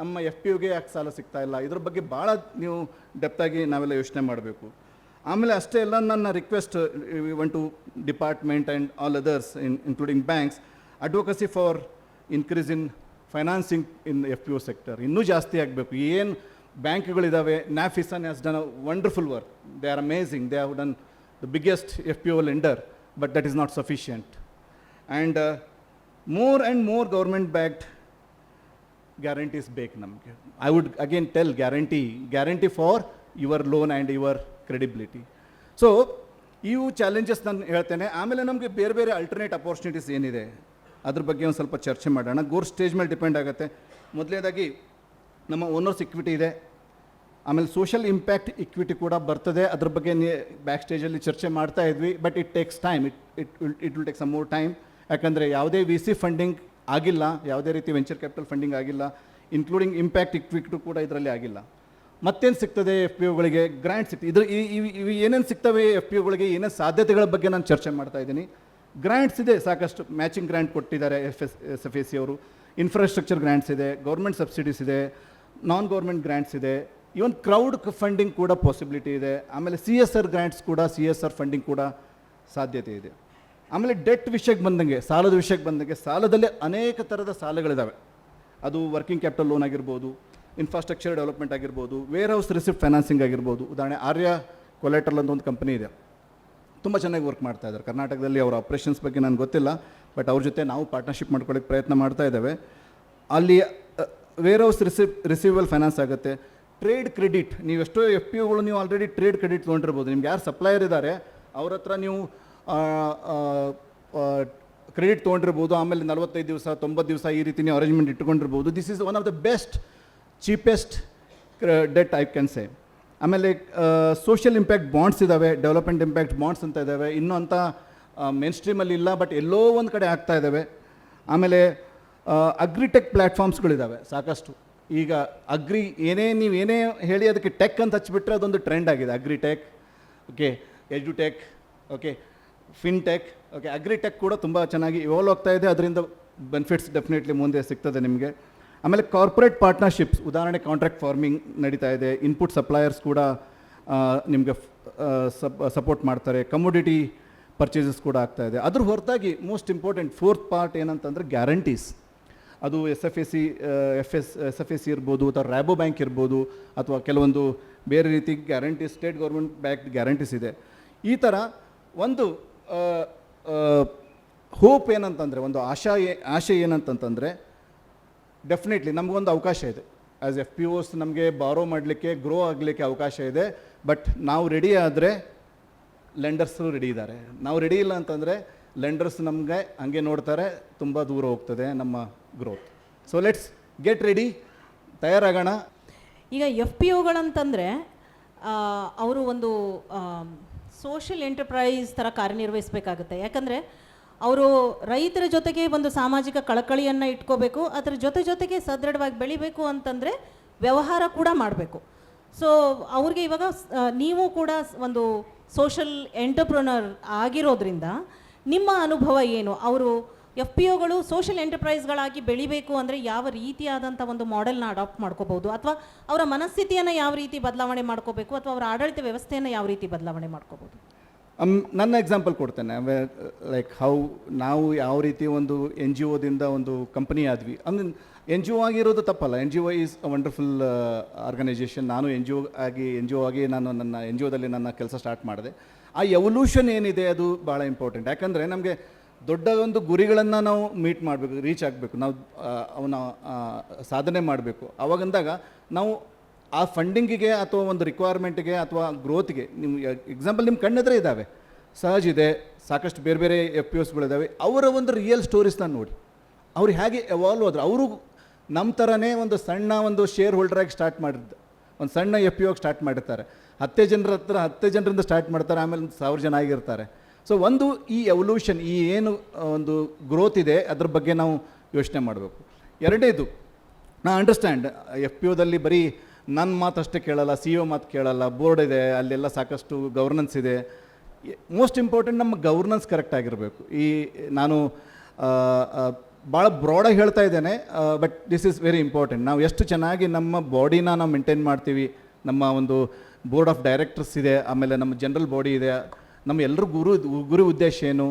ನಮ್ಮ ಎಫ್ ಪಿ ಯುಗೆ ಯಾಕೆ ಸಾಲ ಸಿಗ್ತಾ ಇಲ್ಲ? ಇದ್ರ ಬಗ್ಗೆ ಭಾಳ ನೀವು ಡೆಪ್ತಾಗಿ ನಾವೆಲ್ಲ ಯೋಚನೆ ಮಾಡಬೇಕು. ಆಮೇಲೆ ಅಷ್ಟೇ ಎಲ್ಲ ನನ್ನ request one to department and all others in including banks advocacy for increase in financing in F P U sector ಇನ್ನೂ ಜಾಸ್ತಿ ಆಗಬೇಕು. ಏನು ಬ್ಯಾಂಕ್ಗಳಿದ್ದಾವೆ Nabkisan has done a wonderful work they are amazing they have done the biggest F P U lender but that is not sufficient and more and more government backed guarantees ಬೇಕು ನಮಗೆ I would again tell guarantee guarantee for your loan and your credibility so ಇವು ಚಾಲೆಂಜಸ್ ನಾನು ಹೇಳ್ತೇನೆ. ಆಮೇಲೆ ನಮಗೆ ಬೇರೆ ಬೇರೆ ಅಲ್ಟರ್ನೇಟ್ ಅಪೋರ್ಚುನಿಟೀಸ್ ಏನಿದೆ? ಅದ್ರ ಬಗ್ಗೆ ಒಂದು ಸ್ವಲ್ಪ ಚರ್ಚೆ ಮಾಡೋಣ. ಗೋರ್ ಸ್ಟೇಜ್ ಮೇಲೆ ಡಿಪೆಂಡ್ ಆಗುತ್ತೆ. ಮೊದಲನೇದಾಗಿ ನಮ್ಮ ಓನರ್ಸ್ ಇಕ್ವಿಟಿ ಇದೆ. ಆಮೇಲೆ ಸೋಷಿಯಲ್ ಇಂಪ್ಯಾಕ್ಟ್ ಇಕ್ವಿಟಿ ಕೂಡ ಬರ್ತದೆ. ಅದ್ರ ಬಗ್ಗೆ ಬ್ಯಾಕ್ ಸ್ಟೇಜಲ್ಲಿ ಚರ್ಚೆ ಮಾಡ್ತಾ ಇದ್ವಿ but it takes time it it it will take some more time ಯಾಕಂದರೆ ಯಾವುದೇ ವಿ ಸಿ ಫಂಡಿಂಗ್ ಆಗಿಲ್ಲ, ಯಾವುದೇ ರೀತಿ ವೆಂಚರ್ ಕ್ಯಾಪಿಟಲ್ ಫಂಡಿಂಗ್ ಆಗಿಲ್ಲ ಇನ್ಕ್ಲೂಡಿಂಗ್ ಇಂಪ್ಯಾಕ್ಟ್ ಇಕ್ವಿಟಿ ಕೂಡ ಇದರಲ್ಲಿ ಆಗಿಲ್ಲ. ಮತ್ತೇನು ಸಿಗ್ತದೆ ಎಫ್ ಪಿ ಒಗಳಿಗೆ ಗ್ರ್ಯಾಂಟ್ ಸಿಗ್ತದೆ ಇದ್ರ ಇವು ಏನೇನು ಸಿಗ್ತವೆ ಎಫ್ ಪಿ ಒಗಳಿಗೆ ಏನೇನು ಸಾಧ್ಯತೆಗಳ ಬಗ್ಗೆ ನಾನು ಚರ್ಚೆ ಮಾಡ್ತಾ ಇದ್ದೀನಿ. ಗ್ರ್ಯಾಂಟ್ಸ್ ಇದೆ, ಸಾಕಷ್ಟು ಮ್ಯಾಚಿಂಗ್ ಗ್ರ್ಯಾಂಟ್ ಕೊಟ್ಟಿದ್ದಾರೆ F S S F A C ಅವರು. ಇನ್ಫ್ರಾಸ್ಟ್ರಕ್ಚರ್ ಗ್ರ್ಯಾಂಟ್ಸ್ ಇದೆ ಗೌರ್ಮೆಂಟ್ ಸಬ್ಸಿಡೀಸ್ ಇದೆ ನಾನ್ ಗೌರ್ಮೆಂಟ್ ಗ್ರ್ಯಾಂಟ್ಸ್ ಇದೆ. ಇವನ್ ಕ್ರೌಡ್ ಫಂಡಿಂಗ್ ಕೂಡ ಪಾಸಿಬಿಲಿಟಿ ಇದೆ ಆಮೇಲೆ ಸಿ ಎಸ್ ಆರ್ ಗ್ರ್ಯಾಂಟ್ಸ್ ಕೂಡ ಸಿ ಎಸ್ ಆರ್ ಫಂಡಿಂಗ್ ಕೂಡ ಸಾಧ್ಯತೆ ಇದೆ ಆಮೇಲೆ ಡೆಟ್ ವಿಷಯಕ್ಕೆ ಬಂದಂಗೆ ಸಾಲದ ವಿಷಯಕ್ಕೆ ಬಂದಂಗೆ ಸಾಲದಲ್ಲಿ ಅನೇಕ ಥರದ ಸಾಲಗಳಿದ್ದಾವೆ ಅದು ವರ್ಕಿಂಗ್ ಕ್ಯಾಪಿಟಲ್ ಲೋನ್ ಆಗಿರ್ಬೋದು ಇನ್ಫ್ರಾಸ್ಟ್ರಕ್ಚರ್ ಡೆವಲಪ್ಮೆಂಟ್ ಆಗಿರ್ಬೋದು ವೇರ್ ಹೌಸ್ ರಿಸಿಪ್ಟ್ ಫೈನಾನ್ಸಿಂಗ್ ಆಗಿರ್ಬೋದು ಉದಾಹರಣೆ ಆರ್ಯ ಕೊಲೆಟ್ರಲ್ ಅಂತ ಒಂದು ಕಂಪನಿ ಇದೆ ತುಂಬ ಚೆನ್ನಾಗಿ ವರ್ಕ್ ಮಾಡ್ತಾ ಇದ್ದಾರೆ ಕರ್ನಾಟಕದಲ್ಲಿ ಅವರ ಆಪ್ರೇಷನ್ಸ್ ಬಗ್ಗೆ ನನಗೆ ಗೊತ್ತಿಲ್ಲ ಬಟ್ ಅವ್ರ ಜೊತೆ ನಾವು ಪಾರ್ಟ್ನರ್ಶಿಪ್ ಮಾಡ್ಕೊಳ್ಳೋಕ್ಕೆ ಪ್ರಯತ್ನ ಮಾಡ್ತಾ ಇದ್ದೇವೆ. ಅಲ್ಲಿ warehouse receipt receival finance ಆಗುತ್ತೆ. ಟ್ರೇಡ್ ಕ್ರೆಡಿಟ್ ನೀವು ಎಷ್ಟೋ ಎಫ್ ಪಿ ಒಗಳು ನೀವು ಆಲ್ರೆಡಿ ಟ್ರೇಡ್ ಕ್ರೆಡಿಟ್ ತೊಗೊಂಡಿರ್ಬೋದು. ನಿಮ್ಗೆ ಯಾರು ಸಪ್ಲೈಯರ್ ಇದ್ದಾರೆ, ಅವ್ರ ಹತ್ರ ನೀವು ಕ್ರೆಡಿಟ್ ತೊಗೊಂಡಿರ್ಬೋದು. ಆಮೇಲೆ ನಲವತ್ತೈದು ದಿವಸ, ತೊಂಬತ್ತು ದಿವಸ ಈ ರೀತಿ ನೀವು arrangement ಇಟ್ಕೊಂಡಿರ್ಬೋದು. This is one of the best cheapest debt I can say ಆಮೇಲೆ ಸೋಷಿಯಲ್ ಇಂಪ್ಯಾಕ್ಟ್ ಬಾಂಡ್ಸ್ ಇದ್ದಾವೆ ಡೆವಲಪ್ಮೆಂಟ್ ಇಂಪ್ಯಾಕ್ಟ್ ಬಾಂಡ್ಸ್ ಅಂತ ಇದ್ದಾವೆ ಇನ್ನೂ ಅಂತ ಮೇನ್ ಸ್ಟ್ರೀಮಲ್ಲಿ ಇಲ್ಲ ಬಟ್ ಎಲ್ಲೋ ಒಂದು ಕಡೆ ಆಗ್ತಾ ಇದ್ದಾವೆ ಆಮೇಲೆ ಅಗ್ರಿಟೆಕ್ ಪ್ಲ್ಯಾಟ್ಫಾರ್ಮ್ಸ್ಗಳಿದ್ದಾವೆ ಸಾಕಷ್ಟು. ಈಗ ಅಗ್ರಿ ಏನೇ ನೀವು ಏನೇ ಹೇಳಿ ಅದಕ್ಕೆ ಟೆಕ್ ಅಂತ ಹಚ್ಚಿಬಿಟ್ರೆ ಅದೊಂದು ಟ್ರೆಂಡ್ ಆಗಿದೆ. ಅಗ್ರಿ ಟೆಕ್ ಓಕೆ ಎಜುಟೆಕ್ okay fintech okay agri tech ಕೂಡ ತುಂಬ ಚೆನ್ನಾಗಿ ಇವಾಲ್ವ್ ಆಗ್ತಾ ಇದೆ. ಅದರಿಂದ ಬೆನಿಫಿಟ್ಸ್ ಡೆಫಿನೆಟ್ಲಿ ಮುಂದೆ ಸಿಗ್ತದೆ ನಿಮಗೆ. ಆಮೇಲೆ ಕಾರ್ಪೊರೇಟ್ ಪಾರ್ಟ್ನರ್ಶಿಪ್ಸ್ ಉದಾಹರಣೆ ಕಾಂಟ್ರಾಕ್ಟ್ ಫಾರ್ಮಿಂಗ್ ನಡೀತಾ ಇದೆ. ಇನ್ಪುಟ್ ಸಪ್ಲೈಯರ್ಸ್ ಕೂಡ ನಿಮಗೆ ಸಪೋರ್ಟ್ ಮಾಡ್ತಾರೆ. ಕಮೋಡಿಟಿ ಪರ್ಚೇಸಸ್ ಕೂಡ ಆಗ್ತಾ ಇದೆ. ಅದ್ರ ಹೊರತಾಗಿ ಮೋಸ್ಟ್ ಇಂಪಾರ್ಟೆಂಟ್ ಫೋರ್ತ್ ಪಾರ್ಟ್ ಏನಂತಂದರೆ ಗ್ಯಾರಂಟೀಸ್ ಅದು S F A C F S S F A C ಇರ್ಬೋದು, ಅಥವಾ ರ್ಯಾಬೋ ಬ್ಯಾಂಕ್ ಇರ್ಬೋದು, ಅಥವಾ ಕೆಲವೊಂದು ಬೇರೆ ರೀತಿ guarantee state government bank guarantees ಇದೆ. ಈ ಥರ ಒಂದು ಹೋಪ್ ಏನಂತಂದರೆ, ಒಂದು ಆಶಾ, ಆಶೆ ಏನಂತಂತಂದರೆ ಡೆಫಿನೆಟ್ಲಿ ನಮಗೊಂದು ಅವಕಾಶ ಇದೆ. ಆ್ಯಸ್ ಎಫ್ ಪಿ ಓಸ್ ನಮಗೆ ಬಾರೋ ಮಾಡಲಿಕ್ಕೆ ಗ್ರೋ ಆಗಲಿಕ್ಕೆ ಅವಕಾಶ ಇದೆ. ಬಟ್ ನಾವು ರೆಡಿ ಆದರೆ ಲೆಂಡರ್ಸು ರೆಡಿ ಇದ್ದಾರೆ. ನಾವು ರೆಡಿ ಇಲ್ಲ ಅಂತಂದರೆ ಲೆಂಡರ್ಸ್ ನಮಗೆ ಹಂಗೆ ನೋಡ್ತಾರೆ, ತುಂಬ ದೂರ ಹೋಗ್ತದೆ ನಮ್ಮ growth so let's get ready ತಯಾರಾಗೋಣ. ಈಗ ಎಫ್ ಪಿ ಒಗಳಂತಂದರೆ ಅವರು ಒಂದು ಸೋಷಿಯಲ್ ಎಂಟರ್ಪ್ರೈಸ್ ಥರ ಕಾರ್ಯನಿರ್ವಹಿಸಬೇಕಾಗುತ್ತೆ. ಯಾಕಂದರೆ, ಅವರು ರೈತರ ಜೊತೆಗೆ ಒಂದು ಸಾಮಾಜಿಕ ಕಳಕಳಿಯನ್ನು ಇಟ್ಕೋಬೇಕು, ಅದರ ಜೊತೆ ಜೊತೆಗೆ ಸದೃಢವಾಗಿ ಬೆಳಿಬೇಕು ಅಂತಂದರೆ ವ್ಯವಹಾರ ಕೂಡ ಮಾಡಬೇಕು. ಸೊ ಅವ್ರಿಗೆ ಇವಾಗ ನೀವು ಕೂಡ ಒಂದು ಸೋಷಲ್ ಎಂಟರ್ಪ್ರನರ್ ಆಗಿರೋದ್ರಿಂದ ನಿಮ್ಮ ಅನುಭವ ಏನು? ಅವರು ಎಫ್ ಪಿ ಒಗಳು ಸೋಷಿಯಲ್ ಎಂಟರ್ಪ್ರೈಸ್ಗಳಾಗಿ ಬೆಳಿಬೇಕು ಅಂದರೆ ಯಾವ ರೀತಿಯಾದಂಥ ಒಂದು ಮಾಡೆಲ್ನ ಅಡಾಪ್ಟ್ ಮಾಡ್ಕೋಬಹುದು? ಅಥವಾ ಅವರ ಮನಸ್ಥಿತಿಯನ್ನು ಯಾವ ರೀತಿ ಬದಲಾವಣೆ ಮಾಡ್ಕೋಬೇಕು? ಅಥವಾ ಅವರ ಆಡಳಿತ ವ್ಯವಸ್ಥೆಯನ್ನು ಯಾವ ರೀತಿ ಬದಲಾವಣೆ ಮಾಡ್ಕೋಬಹುದು? ನನ್ನ ಎಕ್ಸಾಂಪಲ್ ಕೊಡ್ತೇನೆ. ಲೈಕ್ ಹೌ ನಾವು ಯಾವ ರೀತಿ ಒಂದು ಎನ್ ಜಿ ಒದಿಂದ ಒಂದು ಕಂಪನಿ ಆದ್ವಿ. ಅಂದ್ರೆ ಎನ್ ಜಿ ಒ ಆಗಿರೋದು ತಪ್ಪಲ್ಲ. N G O is a wonderful organisation ನಾನು ಎನ್ ಜಿ ಒ ಆಗಿ ಎನ್ ಜಿ ಒ ಆಗಿ ನಾನು ನನ್ನ ಎನ್ ಜಿ ಒದಲ್ಲಿ ನನ್ನ ಕೆಲಸ ಸ್ಟಾರ್ಟ್ ಮಾಡಿದೆ. ಆ ಎವಲ್ಯೂಷನ್ ಏನಿದೆ ಅದು ಭಾಳ ಇಂಪಾರ್ಟೆಂಟ್ ಯಾಕಂದರೆ ನಮಗೆ ದೊಡ್ಡ ಒಂದು ಗುರಿಗಳನ್ನು ನಾವು ಮೀಟ್ ಮಾಡಬೇಕು ರೀಚ್ ಆಗಬೇಕು. ನಾವು ಅವನ ಸಾಧನೆ ಮಾಡಬೇಕು. ಅವಾಗಂದಾಗ ನಾವು ಆ ಫಂಡಿಂಗಿಗೆ ಅಥವಾ ಒಂದು ರಿಕ್ವೈರ್ಮೆಂಟ್ಗೆ ಅಥವಾ ಗ್ರೋತ್ಗೆ ನಿಮ್ಮ ಎಕ್ಸಾಂಪಲ್ ನಿಮ್ಮ ಕಣ್ಣೆದ್ರೆ ಇದ್ದಾವೆ. ಸಹಜ ಇದೆ, ಸಾಕಷ್ಟು ಬೇರೆ ಬೇರೆ ಎಫ್ ಪಿ ಎಸ್ಗಳಿದ್ದಾವೆ ಅವರ ಒಂದು ರಿಯಲ್ ಸ್ಟೋರೀಸ್ನ ನೋಡಿ. ಅವ್ರು ಹೇಗೆ ಎವಾಲ್ವ್ ಆದ್ರು. ಅವರು ನಮ್ಮ ಥರನೇ ಒಂದು ಸಣ್ಣ ಒಂದು ಶೇರ್ ಹೋಲ್ಡರಾಗಿ ಸ್ಟಾರ್ಟ್ ಮಾಡಿದ್ದು. ಒಂದು ಸಣ್ಣ ಎಫ್ ಪಿ ಒಗೆ ಸ್ಟಾರ್ಟ್ ಮಾಡಿರ್ತಾರೆ. ಹತ್ತೇ ಜನರ ಹತ್ರ ಹತ್ತೇ ಜನರಿಂದ ಸ್ಟಾರ್ಟ್ ಮಾಡ್ತಾರೆ, ಆಮೇಲೆ ಸಾವಿರ ಜನ ಆಗಿರ್ತಾರೆ. ಸೊ ಒಂದು ಈ ಎವಲ್ಯೂಷನ್ ಈ ಏನು ಒಂದು ಗ್ರೋತ್ ಇದೆ, ಅದ್ರ ಬಗ್ಗೆ ನಾವು ಯೋಚನೆ ಮಾಡಬೇಕು. ಎರಡೇದು, ನಾ ಅಂಡರ್ಸ್ಟ್ಯಾಂಡ್ ಎಫ್ ಪಿ ಓದಲ್ಲಿ ಬರೀ ನನ್ನ ಮಾತಷ್ಟೇ ಕೇಳಲ್ಲ ಸಿ ಒ ಮಾತು ಕೇಳಲ್ಲ ಬೋರ್ಡ್ ಇದೆ, ಅಲ್ಲೆಲ್ಲ ಸಾಕಷ್ಟು ಗವರ್ನೆನ್ಸ್ ಇದೆ. ಮೋಸ್ಟ್ ಇಂಪಾರ್ಟೆಂಟ್ ನಮ್ಮ ಗವರ್ನೆನ್ಸ್ ಕರೆಕ್ಟ್ ಆಗಿರಬೇಕು. ಈ, ನಾನು ಭಾಳ ಬ್ರಾಡಾಗಿ ಹೇಳ್ತಾ ಇದ್ದೇನೆ but this is very important ನಾವು ಎಷ್ಟು ಚೆನ್ನಾಗಿ ನಮ್ಮ ಬಾಡಿನ ನಾವು ಮೇಂಟೈನ್ ಮಾಡ್ತೀವಿ, ನಮ್ಮ ಒಂದು ಬೋರ್ಡ್ ಆಫ್ ಡೈರೆಕ್ಟರ್ಸ್ ಇದೆ, ಆಮೇಲೆ ನಮ್ಮ ಜನರಲ್ ಬಾಡಿ ಇದೆ, ನಮ್ಮ ಎಲ್ಲರೂ ಗುರು, ಗುರಿ ಉದ್ದೇಶ ಏನು,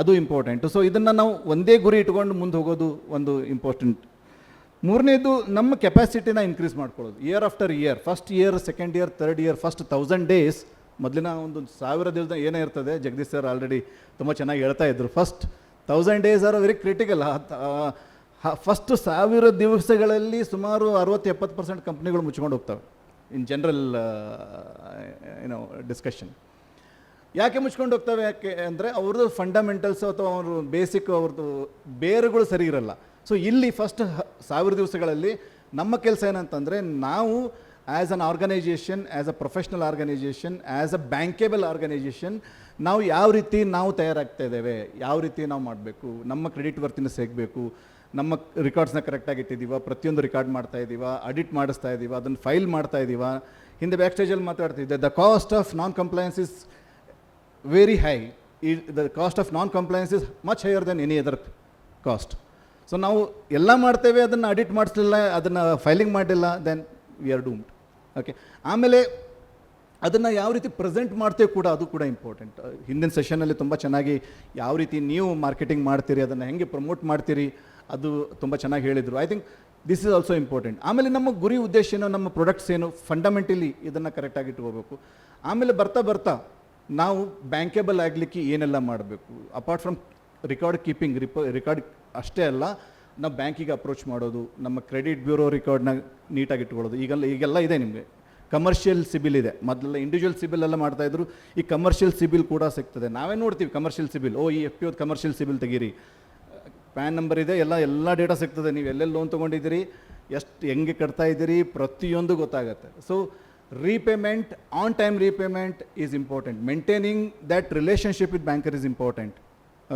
ಅದು ಇಂಪಾರ್ಟೆಂಟು ಸೊ ಇದನ್ನು ನಾವು ಒಂದೇ ಗುರಿ ಇಟ್ಕೊಂಡು ಮುಂದೆ ಹೋಗೋದು ಒಂದು ಇಂಪಾರ್ಟೆಂಟ್ ಮೂರನೇದು, ನಮ್ಮ ಕೆಪಾಸಿಟಿನ ಇನ್ಕ್ರೀಸ್ ಮಾಡ್ಕೊಳ್ಳೋದು. Year after year first year second year third year first thousand days ಮೊದಲಿನ ಒಂದು ಸಾವಿರ ದಿವಸ ಏನೇ ಇರ್ತದೆ, ಜಗದೀಶ್ ಸರ್ ಆಲ್ರೆಡಿ ತುಂಬ ಚೆನ್ನಾಗಿ ಹೇಳ್ತಾ ಇದ್ರು. First thousand days are very critical first ಸಾವಿರ ದಿವಸಗಳಲ್ಲಿ ಸುಮಾರು ಅರವತ್ತು, ಎಪ್ಪತ್ತು ಪರ್ಸೆಂಟ್ ಕಂಪ್ನಿಗಳು ಮುಚ್ಕೊಂಡು ಹೋಗ್ತವೆ. ಇನ್ ಜನರಲ್ ಏನೋ ಡಿಸ್ಕಷನ್ ಯಾಕೆ ಮುಚ್ಕೊಂಡು ಹೋಗ್ತವೆ? ಯಾಕೆ ಅಂದರೆ ಅವ್ರದ್ದು ಫಂಡಮೆಂಟಲ್ಸ್ ಅಥವಾ ಅವರು ಬೇಸಿಕ್ ಅವ್ರದ್ದು ಬೇರುಗಳು ಸರಿ ಇರಲ್ಲ. ಸೊ ಇಲ್ಲಿ ಫಸ್ಟ್ ಸಾವಿರ ದಿವಸಗಳಲ್ಲಿ ನಮ್ಮ ಕೆಲಸ ಏನಂತಂದರೆ ನಾವು as an organisation as a professional organisation as a bankable organisation ನಾವು ಯಾವ ರೀತಿ ನಾವು ತಯಾರಾಗ್ತಾ ಇದ್ದೇವೆ, ಯಾವ ರೀತಿ ನಾವು ಮಾಡಬೇಕು, ನಮ್ಮ ಕ್ರೆಡಿಟ್ ವರ್ತಿನ ಸಿಗಬೇಕು ನಮ್ಮ ರೆಕಾರ್ಡ್ಸ್ನ ಕರೆಕ್ಟಾಗಿ ಇಟ್ಟಿದ್ದೀವ, ಪ್ರತಿಯೊಂದು ರೆಕಾರ್ಡ್ ಮಾಡ್ತಾ ಇದ್ದೀವ ಅಡಿಟ್ ಮಾಡಿಸ್ತಾ ಇದ್ದೀವ, ಅದನ್ನು ಫೈಲ್ ಮಾಡ್ತಾ ಇದ್ದೀವ. ಹಿಂದೆ ಬ್ಯಾಕ್ ಸ್ಟೇಜಲ್ಲಿ ಮಾತಾಡ್ತಿದ್ದೆ the cost of non compliance is very high ಈ the cost of non compliance is much higher than any other cost so ನಾವು ಎಲ್ಲ ಮಾಡ್ತೇವೆ, ಅದನ್ನು ಅಡಿಟ್ ಮಾಡಿಸ್ಲಿಲ್ಲ, ಅದನ್ನು ಫೈಲಿಂಗ್ ಮಾಡಿಲ್ಲ then we are doomed okay ಆಮೇಲೆ ಅದನ್ನು ಯಾವ ರೀತಿ ಪ್ರೆಸೆಂಟ್ ಮಾಡ್ತೇವೆ ಕೂಡ ಅದು ಕೂಡ ಇಂಪಾರ್ಟೆಂಟ್ ಹಿಂದಿನ ಸೆಷನಲ್ಲಿ ತುಂಬ ಚೆನ್ನಾಗಿ ಯಾವ ರೀತಿ ನೀವು ಮಾರ್ಕೆಟಿಂಗ್ ಮಾಡ್ತೀರಿ, ಅದನ್ನು ಹೆಂಗೆ ಪ್ರಮೋಟ್ ಮಾಡ್ತೀರಿ ಅದು ತುಂಬ ಚೆನ್ನಾಗಿ ಹೇಳಿದರು. I think this is also important ಆಮೇಲೆ ನಮ್ಮ ಗುರಿ ಉದ್ದೇಶ ಏನು, ನಮ್ಮ ಪ್ರೊಡಕ್ಟ್ಸ್ ಏನು ಫಂಡಮೆಂಟಲಿ ಇದನ್ನು ಕರೆಕ್ಟಾಗಿ ಇಟ್ಕೋಬೇಕು. ಆಮೇಲೆ ಬರ್ತಾ ಬರ್ತಾ ನಾವು ಬ್ಯಾಂಕೇಬಲ್ ಆಗಲಿಕ್ಕೆ ಏನೆಲ್ಲ ಮಾಡಬೇಕು? ಅಪಾರ್ಟ್ ಫ್ರಮ್ ರೆಕಾರ್ಡ್ ಕೀಪಿಂಗ್ ರಿಪ ರೆಕಾರ್ಡ್ ಅಷ್ಟೇ ಅಲ್ಲ, ನಾವು ಬ್ಯಾಂಕಿಗೆ ಅಪ್ರೋಚ್ ಮಾಡೋದು, ನಮ್ಮ ಕ್ರೆಡಿಟ್ ಬ್ಯೂರೋ ರಿಕಾರ್ಡ್ನ ನೀಟಾಗಿ ಇಟ್ಕೊಳ್ಳೋದು, ಈಗೆಲ್ಲ ಈಗೆಲ್ಲ ಇದೆ ನಿಮಗೆ. ಕಮರ್ಷಿಯಲ್ ಸಿಬಿಲ್ ಇದೆ. ಮೊದಲೆಲ್ಲ ಇಂಡಿವಿಜುವಲ್ ಸಿಬಿಲ್ ಎಲ್ಲ ಮಾಡ್ತಾಯಿದ್ರು ಈ ಕಮರ್ಷಿಯಲ್ ಸಿಬಿಲ್ ಕೂಡ ಸಿಗ್ತದೆ. ನಾವೇ ನೋಡ್ತೀವಿ ಕಮರ್ಷಿಯಲ್ ಸಿಬಿಲ್. ಓ, ಈ ಎಫ್ ಪಿ ಕಮರ್ಷಿಯಲ್ ಸಿಬಿಲ್ ತೆಗೀರಿ. ಪ್ಯಾನ್ ನಂಬರ್ ಇದೆ, ಎಲ್ಲ ಎಲ್ಲ ಡೇಟಾ ಸಿಗ್ತದೆ. ನೀವು ಎಲ್ಲೆಲ್ಲಿ ಲೋನ್ ತೊಗೊಂಡಿದ್ದೀರಿ, ಎಷ್ಟು, ಹೆಂಗೆ ಕಟ್ತಾ ಇದ್ದೀರಿ, ಪ್ರತಿಯೊಂದು ಗೊತ್ತಾಗುತ್ತೆ. So repayment on time repayment is important maintaining that relationship with banker is important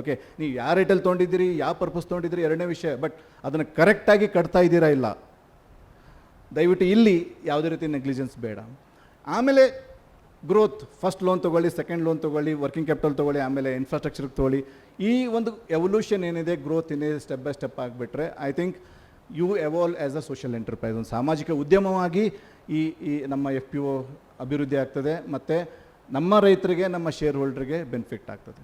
okay ನೀವು ಯಾವ ರೇಟಲ್ಲಿ ತೊಗೊಂಡಿದ್ದೀರಿ, ಯಾವ ಪರ್ಪಸ್ ತೊಗೊಂಡಿದ್ದೀರಿ, ಎರಡನೇ ವಿಷಯ ಬಟ್ ಅದನ್ನು ಕರೆಕ್ಟಾಗಿ ಕಟ್ತಾ ಇದ್ದೀರಾ ಇಲ್ಲ? ದಯವಿಟ್ಟು ಇಲ್ಲಿ ಯಾವುದೇ ರೀತಿ ನೆಗ್ಲಿಜೆನ್ಸ್ ಬೇಡ. ಆಮೇಲೆ ಗ್ರೋತ್ ಫಸ್ಟ್ ಲೋನ್ ತೊಗೊಳ್ಳಿ ಸೆಕೆಂಡ್ ಲೋನ್ ತೊಗೊಳ್ಳಿ ವರ್ಕಿಂಗ್ ಕ್ಯಾಪಿಟಲ್ ತೊಗೊಳ್ಳಿ, ಆಮೇಲೆ ಇನ್ಫ್ರಾಸ್ಟ್ರಕ್ಚರ್ಗೆ ತೊಗೊಳ್ಳಿ. ಈ ಒಂದು ಎವಲ್ಯೂಷನ್ ಏನಿದೆ ಗ್ರೋತ್ ಏನಿದೆ ಸ್ಟೆಪ್ ಬೈ ಸ್ಟೆಪ್ ಆಗಿಬಿಟ್ರೆ I think you evolve as a social enterprise ಒಂದು ಸಾಮಾಜಿಕ ಉದ್ಯಮವಾಗಿ ಈ ಈ ನಮ್ಮ ಎಫ್ ಪಿ ಒ ಅಭಿವೃದ್ಧಿ ಆಗ್ತದೆ, ಮತ್ತು ನಮ್ಮ ರೈತರಿಗೆ, ನಮ್ಮ ಶೇರ್ ಹೋಲ್ಡ್ರಿಗೆ ಬೆನಿಫಿಟ್ ಆಗ್ತದೆ.